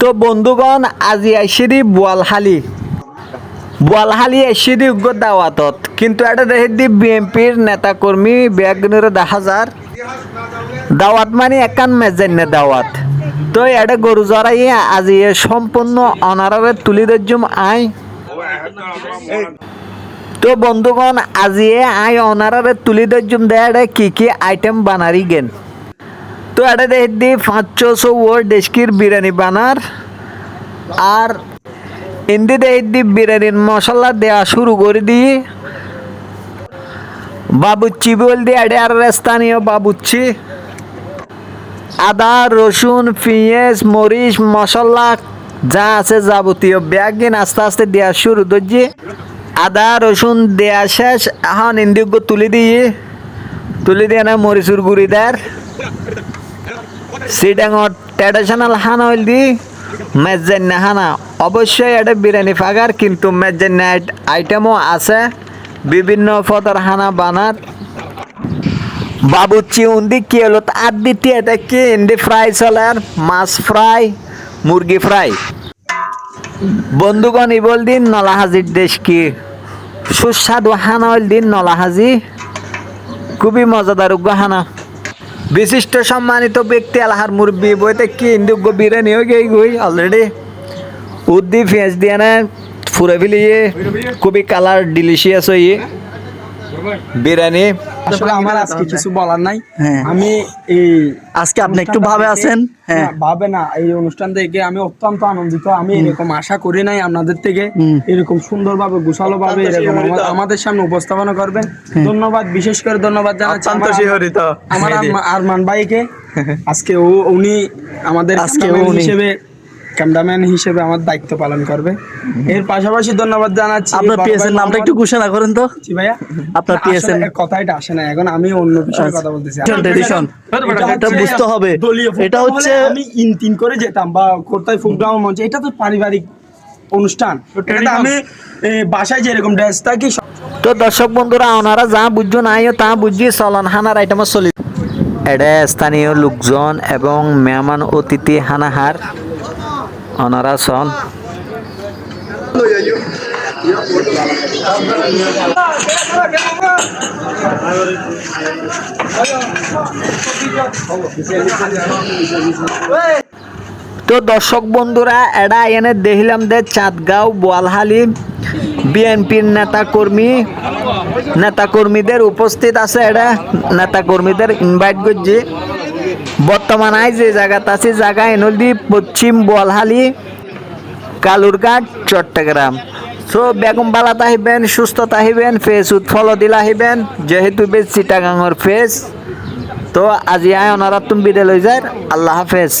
তো বন্ধুগণ, আজি আইসিদি বোয়ালহালি বোয়ালহালি আইসিদি উগ্র দাওয়াতত কিন্তু এটা দেখি বিএনপির নেতাকর্মী বেগনের দেখা যার দাওয়াত মানে একান মেজান্য দাওয়াত তো এটা গরু জরাই আজি সম্পূর্ণ অনারারে তুলি দর্জুম আই। তো বন্ধুগণ, আজি এ আই অনারারে তুলি দর্জুম দেয় কি কি আইটেম বানারি গেন? তো এটা দেখি দি পাঁচশো সৌ ডেস্কির বিরিয়ানি বানার। আর হিন্দি দেখি দি বিরিয়ানির মশলা দেওয়া শুরু করে দিই বল দিয়ে এডে আর স্থানীয় বাবুচ্চি। আদা, রসুন, পেঁয়াজ, মরিচ, মশলা যা আছে যাবতীয় ব্যাগিন আস্তে আস্তে দেওয়া শুরু করছি। আদা, রসুন দেওয়া শেষ, এখন ইন্দিগ্য তুলি দিয়ে তুলি দিয়ে না মরিচুর গুড়ি দেয় সিডাঙর ট্রেডিশনাল হানা হইল দি মেজান্না হানা। অবশ্যই এটা বিরিয়ানি ফাগার, কিন্তু মেজান্না আইটেমও আছে। বিভিন্ন পদের হানা বানার। বাবুচি উন্দি কি হলো? আর দ্বিতীয় এটা কি? ইন্দি ফ্রাই চলার, মাছ ফ্রাই, মুরগি ফ্রাই। বন্ধুগণ ইবল দিন নলাহাজির দেশ কি? সুস্বাদু হানা হইল দিন নলাহাজি। খুবই মজাদার হানা। বিশিষ্ট সম্মানিত ব্যক্তি, আলহার মুরব্বী, বইতে কি ইন্দুগ্য বিরিয়ানি হয়ে গেই গই? অলরেডি উদ্দি পেঁয়াজ দিয়ে না, ফুরে ফেলিয়ে, খুবই কালার ডিলিশিয়াস হয়ে বিরিয়ানি। আসলে আমার আজকে কিছু বলার নাই। হ্যাঁ। আমি এই আজকে আপনি একটু ভাবে আছেন? হ্যাঁ। ভাবে না। এই অনুষ্ঠান থেকে আমি অত্যন্ত আনন্দিত। আমি এরকম আশা করি নাই আপনাদের থেকে। এরকম সুন্দরভাবে গোছালো ভাবে এরকম আমাদের সামনে উপস্থাপনা করবেন। ধন্যবাদ বিশেষ করে ধন্যবাদ জানাচ্ছি আমার- আমার আরমান ভাইকে। আজকে ও উনি আমাদের আজকে হিসেবে ক্যামেরাম্যান হিসেবে আমার দায়িত্ব পালন করবে। এর পাশাপাশি ধন্যবাদ জানাচ্ছি আপনার বড় পিএস এর নামটা একটু ঘোষণা করেন তো। জি ভাইয়া। আপনার না, PSN আসলে কথাটা আসে না এখন আমি অন্য বিষয়ে কথা বলতেছি। Tradition। এটা বুঝতে হবে। এটা হচ্ছে আমি ইন তিন করে যেতাম বা কোথায় প্রোগ্রাম মঞ্চে এটা তো পারিবারিক অনুষ্ঠান। এটা আমি বাসায় যেরকম ড্রেস থাকি তো দর্শক বন্ধুরা ওনারা যা বুঝছ নাই তা বুঝি চলন হানার আইটেম চলি এটা স্থানীয় লোকজন এবং মেহমান অতিথি হানাহার ওনারা তো দর্শক বন্ধুরা এরা এনে দেখলাম যে চাঁদগাঁও, বোয়ালহালি বিএনপির নেতা কর্মী নেতা কর্মীদের উপস্থিত আছে এটা নেতা কর্মীদের ইনভাইট করছি। বর্তমান আই যে জায়গাতে আছে জায়গা এনলদি পশ্চিম বলহালি, কালুরঘাট, চট্টগ্রাম। সো বেগম বালাত আহিবেন সুস্থ আহিবেন, ফেস উৎফল দিল আহিবেন, যেহেতু বেশ চিটাগাঙর ফেস। তো আজি আয় ওনারা তুমি বিদায় লই যায়, আল্লাহ হাফেজ।